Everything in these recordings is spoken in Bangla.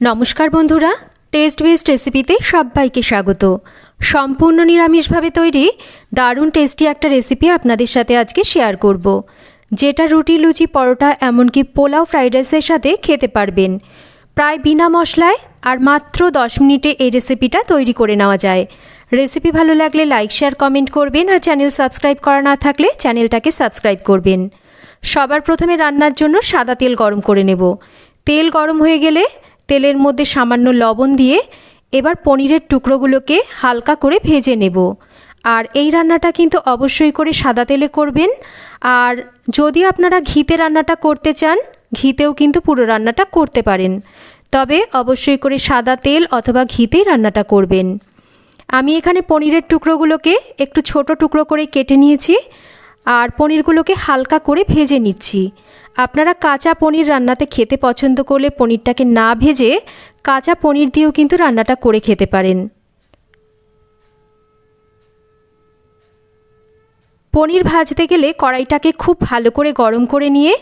নমস্কার বন্ধুরা টেস্ট বেস্ট রেসিপিতে সবাইকে স্বাগত। সম্পূর্ণ নিরামিষভাবে তৈরি, দারুণ টেস্টি একটা রেসিপি আপনাদের সাথে আজকে শেয়ার করব। যেটা রুটি, লুচি, পরোটা, এমনকি পোলাও ফ্রাইড রাইসের সাথে খেতে পারবেন। প্রায় বিনা মশলায় আর মাত্র দশ মিনিটে এই রেসিপিটা তৈরি করে নেওয়া যায়। রেসিপি ভালো লাগলে লাইক শেয়ার কমেন্ট করবেন আর চ্যানেল সাবস্ক্রাইব করা না থাকলে চ্যানেলটাকে সাবস্ক্রাইব করবেন। সবার প্রথমে রান্নার জন্য সাদা তেল গরম করে নেব। তেল গরম হয়ে গেলে তেলের মধ্যে সামান্য লবণ দিয়ে এবার পনিরের টুকরোগুলোকে হালকা করে ভেজে নেব। আর এই রান্নাটা কিন্তু অবশ্যই করে সাদা তেলে করবেন। আর যদি আপনারা ঘিতে রান্নাটা করতে চান, ঘিতেও কিন্তু পুরো রান্নাটা করতে পারেন। তবে অবশ্যই করে সাদা তেল অথবা ঘিতেই রান্নাটা করবেন। আমি এখানে পনিরের টুকরোগুলোকে একটু ছোট টুকরো করে কেটে নিয়েছি। আর পনিরগুলোকে হালকা করে ভেজে নিচ্ছি। আপনারা কাঁচা পনির রান্নাতে খেতে পছন্দ করলে পনিরটাকে না ভেজে কাঁচা পনির দিয়েও কিন্তু রান্নাটা করে খেতে পারেন। পনির ভাজতে গেলে কড়াইটাকে খুব ভালো করে গরম করে নিয়ে,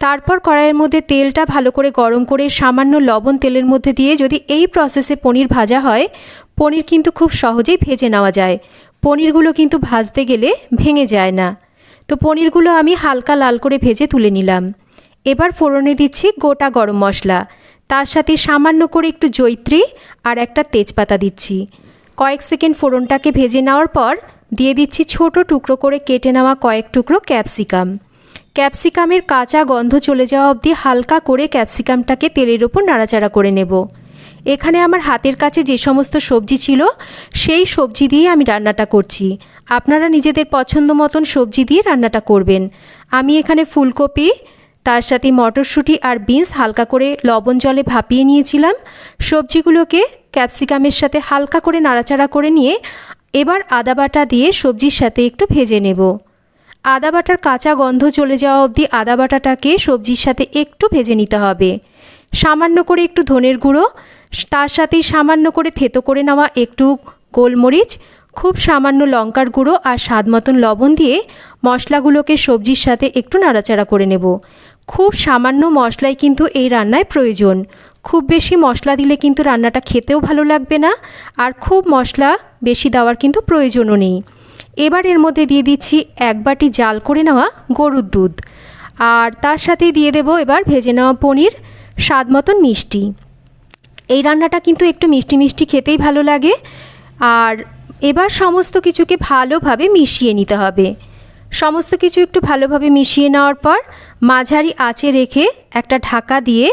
তারপর কড়াইয়ের মধ্যে তেলটা ভালো করে গরম করে সামান্য লবণ তেলের মধ্যে দিয়ে যদি এই প্রসেসে পনির ভাজা হয়, পনির কিন্তু খুব সহজেই ভেজে নেওয়া যায়। পনিরগুলো কিন্তু ভাজতে গেলে ভেঙে যায় না। তো পনিরগুলো আমি হালকা লাল করে ভেজে তুলে নিলাম। এবার ফোড়নে দিচ্ছি গোটা গরম মশলা। তার সাথে সামান্য করে একটু জৈত্রী আর একটা তেজপাতা দিচ্ছি। কয়েক সেকেন্ড ফোড়নটাকে ভেজে নেওয়ার পর দিয়ে দিচ্ছি ছোট টুকরো করে কেটে নেওয়া কয়েক টুকরো ক্যাপসিকাম। ক্যাপসিকামের কাঁচা গন্ধ চলে যাওয়া অবধি হালকা করে ক্যাপসিকামটাকে তেলের ওপর নাড়াচাড়া করে নেব। এখানে আমার হাতের কাছে যে সমস্ত সবজি ছিল, সেই সবজি দিয়ে আমি রান্নাটা করছি। আপনারা নিজেদের পছন্দ মতন সবজি দিয়ে রান্নাটা করবেন। আমি এখানে ফুলকপি তার সাথে মটরশুঁটি আর বিনস হালকা করে লবণ জলে ভাপিয়ে নিয়েছিলাম। সবজিগুলোকে ক্যাপসিকামের সাথে হালকা করে নাড়াচাড়া করে নিয়ে এবার আদা বাটা দিয়ে সবজির সাথে একটু ভেজে নেব। আদা বাটার কাঁচা গন্ধ চলে যাওয়া অবধি আদা বাটাটাকে সবজির সাথে একটু ভেজে নিতে হবে। সামান্য করে একটু ধনের গুঁড়ো, তার সাথেই সামান্য করে থেতো করে নেওয়া একটু গোলমরিচ, খুব সামান্য লঙ্কার গুঁড়ো আর স্বাদ মতন লবণ দিয়ে মশলাগুলোকে সবজির সাথে একটু নাড়াচাড়া করে নেব। খুব সামান্য মশলাই কিন্তু এই রান্নায় প্রয়োজন। খুব বেশি মশলা দিলে কিন্তু রান্নাটা খেতেও ভালো লাগবে না, আর খুব মশলা বেশি দেওয়ার কিন্তু প্রয়োজনও নেই। এবার এর মধ্যে দিয়ে দিচ্ছি এক বাটি জাল করে নেওয়া গরুর দুধ। আর তার সাথে দিয়ে দেব এবার ভেজে নেওয়া পনির, স্বাদ মতন মিষ্টি। এই রান্নাটা কিন্তু একটু মিষ্টি মিষ্টি খেতেই ভালো লাগে। আর এবার সমস্ত কিছুকে ভালোভাবে মিশিয়ে নিতে হবে। সমস্ত কিছু একটু ভালোভাবে মিশিয়ে নেওয়ার পর মাঝারি আঁচে রেখে একটা ঢাকা দিয়ে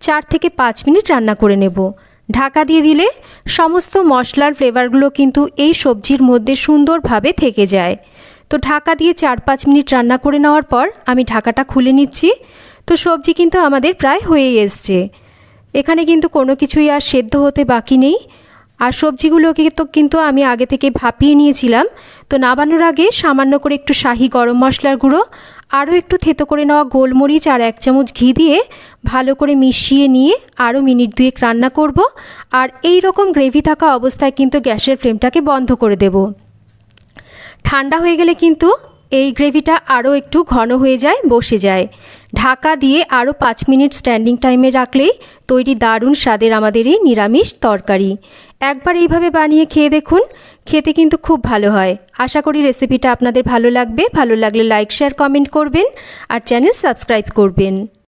চার থেকে পাঁচ মিনিট রান্না করে নেব। ঢাকা দিয়ে দিলে সমস্ত মশলার ফ্লেভারগুলো কিন্তু এই সবজির মধ্যে সুন্দরভাবে থেকে যায়। তো ঢাকা দিয়ে চার পাঁচ মিনিট রান্না করে নেওয়ার পর আমি ঢাকাটা খুলে নিচ্ছি। তো সবজি কিন্তু আমাদের প্রায় হয়েই এসছে। এখানে কিন্তু কোনো কিছুই আর সেদ্ধ হতে বাকি নেই। আর সবজিগুলোকে তো কিন্তু আমি আগে থেকে ভাপিয়ে নিয়েছিলাম। তো নাবানোর আগে সামান্য করে একটু শাহি গরম মশলার গুঁড়ো, আরও একটু থেতো করে নেওয়া গোলমরিচ আর এক চামচ ঘি দিয়ে ভালো করে মিশিয়ে নিয়ে আরও মিনিট দুয়েক রান্না করব। আর এই রকম গ্রেভি থাকা অবস্থায় কিন্তু গ্যাসের ফ্লেমটাকে বন্ধ করে দেব। ঠান্ডা হয়ে গেলে কিন্তু এই গ্রেভিটা আরও একটু ঘন হয়ে যায়, বসে যায়। ঢাকা দিয়ে আরও পাঁচ মিনিট স্ট্যান্ডিং টাইমে রাখলেই তৈরি দারুণ স্বাদের আমাদের এই নিরামিষ তরকারি। একবার এইভাবে বানিয়ে খেয়ে দেখুন, খেতে কিন্তু খুব ভালো হয়। আশা করি রেসিপিটা আপনাদের ভালো লাগবে। ভালো লাগলে লাইক শেয়ার কমেন্ট করবেন আর চ্যানেল সাবস্ক্রাইব করবেন।